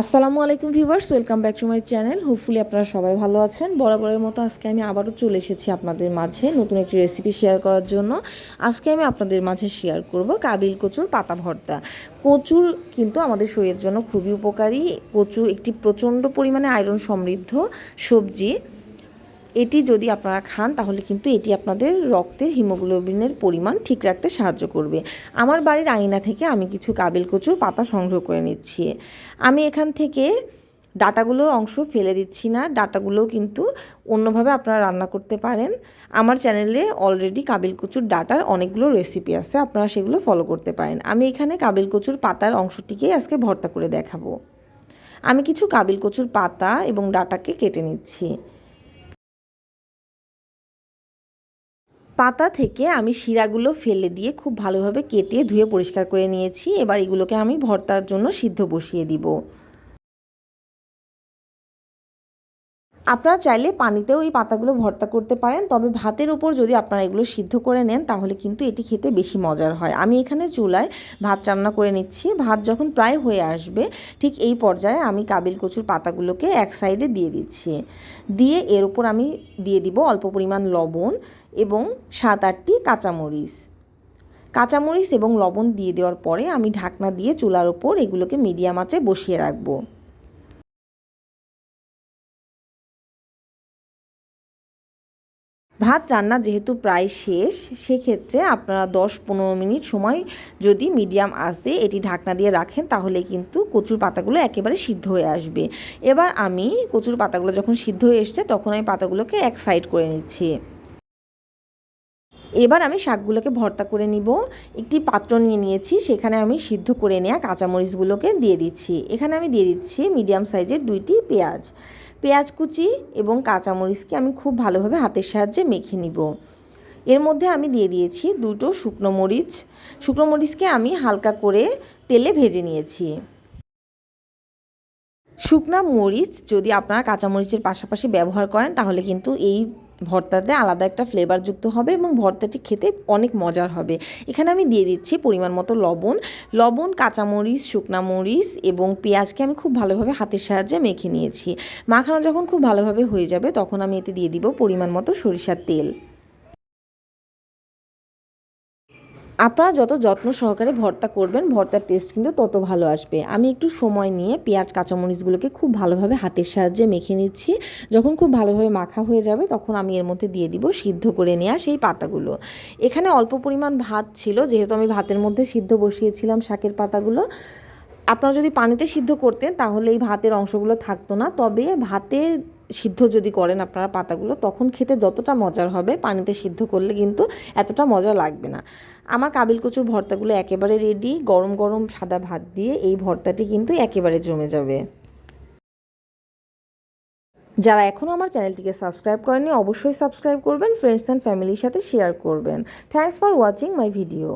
আসসালামু আলাইকুম viewers welcome back to my channel. Hopefully আপনারা সবাই ভালো আছেন। বরাবরের মতো আজকে আমি আবারও চলে এসেছি আপনাদের মাঝে নতুন একটি রেসিপি শেয়ার করার জন্য। আজকে আমি আপনাদের মাঝে শেয়ার করব কাবিল কচুর পাতা ভর্তা। কচুর কিন্তু আমাদের শরীরের জন্য খুবই উপকারী। কচু একটি প্রচণ্ড পরিমাণে আয়রন সমৃদ্ধ সবজি। এটি যদি আপনারা খান, তাহলে কিন্তু এটি আপনাদের রক্তের হিমোগ্লোবিনের পরিমাণ ঠিক রাখতে সাহায্য করবে। আমার বাড়ির আঙিনা থেকে আমি কিছু কাবিল কচুর পাতা সংগ্রহ করে নিচ্ছি। আমি এখান থেকে ডাটাগুলোর অংশ ফেলে দিচ্ছি না ডাটাগুলোও কিন্তু অন্যভাবে আপনারা রান্না করতে পারেন। আমার চ্যানেলে অলরেডি কাবিল কচুর ডাটার অনেকগুলো রেসিপি আছে, আপনারা সেগুলো ফলো করতে পারেন। আমি এখানে কাবিল কচুর পাতার অংশটিকেই আজকে ভর্তা করে দেখাবো। আমি কিছু কাবিল কচুর পাতা এবং ডাটাকে কেটে নিচ্ছি। পাতা থেকে আমি শিরাগুলো ফেলে দিয়ে খুব ভালোভাবে কেটে ধুয়ে পরিষ্কার করে নিয়েছি। এবার এগুলোকে আমি ভর্তার জন্য সিদ্ধ বসিয়ে দিব। আপনারা চাইলে পানিতেও এই পাতাগুলো ভর্তা করতে পারেন, তবে ভাতের উপর যদি আপনারা এগুলো সিদ্ধ করে নেন, তাহলে কিন্তু এটি খেতে বেশি মজার হয়। আমি এখানে চুলায় ভাত রান্না করে নিচ্ছি। ভাত যখন প্রায় হয়ে আসবে, ঠিক এই পর্যায়ে আমি কাবিল কচুর পাতাগুলোকে এক সাইডে দিয়ে দিচ্ছি। দিয়ে এর উপর আমি দিয়ে দিব অল্প পরিমাণ লবণ এবং সাত আটটি কাঁচামরিচ। কাঁচামরিচ এবং লবণ দিয়ে দেওয়ার পরে আমি ঢাকনা দিয়ে চুলার ওপর এগুলোকে মিডিয়াম আঁচে বসিয়ে রাখব। ভাত রান্না যেহেতু প্রায় শেষ, সেক্ষেত্রে আপনারা দশ পনেরো মিনিট সময় যদি মিডিয়াম আসে এটি ঢাকনা দিয়ে রাখেন, তাহলে কিন্তু কচুর পাতাগুলো একেবারে সিদ্ধ হয়ে আসবে। এবার আমি কচুর পাতাগুলো যখন সিদ্ধ হয়ে এসছে, তখন আমি পাতাগুলোকে এক সাইড করে নিচ্ছি। এবার আমি শাকগুলোকে ভর্তা করে নিব। একটি পাত্র নিয়ে নিয়েছি, সেখানে আমি সিদ্ধ করে নেওয়া কাঁচামরিচগুলোকে দিয়ে দিচ্ছি। এখানে আমি দিয়ে দিচ্ছি মিডিয়াম সাইজের দুইটি পেঁয়াজ। পেঁয়াজ কুচি এবং কাঁচামরিচকে আমি খুব ভালোভাবে হাতের সাহায্যে মেখে নিব। এর মধ্যে আমি দিয়ে দিয়েছি দুটো শুকনো মরিচ। শুকনো মরিচকে আমি হালকা করে তেলে ভেজে নিয়েছি। শুকনা মরিচ যদি আপনারা কাঁচামরিচের পাশাপাশি ব্যবহার করেন, তাহলে কিন্তু এই ভর্তাতে আলাদা একটা ফ্লেভার যুক্ত হবে এবং ভর্তাটি খেতে অনেক মজার হবে। এখানে আমি দিয়ে দিচ্ছি পরিমাণ মতো লবণ। লবণ, কাঁচামরিচ, শুকনা মরিচ এবং পেঁয়াজকে আমি খুব ভালোভাবে হাতের সাহায্যে মেখে নিয়েছি। মাখানো যখন খুব ভালোভাবে হয়ে যাবে তখন আমি এতে দিয়ে দিব পরিমাণ মতো সরিষার তেল। আপনারা যত যত্ন সহকারে ভর্তা করবেন, ভর্তার টেস্ট কিন্তু তত ভালো আসবে। আমি একটু সময় নিয়ে পেঁয়াজ, কাঁচামরিচগুলোকে খুব ভালোভাবে হাতের সাহায্যে মেখে নিচ্ছি। যখন খুব ভালোভাবে মাখা হয়ে যাবে, তখন আমি এর মধ্যে দিয়ে দিব সিদ্ধ করে নেওয়া সেই পাতাগুলো। এখানে অল্প পরিমাণ ভাত ছিল, যেহেতু আমি ভাতের মধ্যে সিদ্ধ বসিয়েছিলাম শাকের পাতাগুলো। আপনারা যদি পানিতে সিদ্ধ করতেন, তাহলে এই ভাতের অংশগুলো থাকতো না। তবে ভাতে সিদ্ধ যদি করেন আপনারা পাতাগুলো, তখন খেতে যতটা মজার হবে, পানিতে সিদ্ধ করলে কিন্তু এতটা মজা লাগবে না। আমার কাবিল কচুর ভর্তাগুলো একেবারে রেডি গরম গরম সাদা ভাত দিয়ে এই ভর্তাটি কিন্তু একেবারে জমে যাবে। যারা এখনও আমার চ্যানেলটিকে সাবস্ক্রাইব করেনি অবশ্যই সাবস্ক্রাইব করবেন ফ্রেন্ডস অ্যান্ড ফ্যামিলির সাথে শেয়ার করবেন। Thanks for watching my video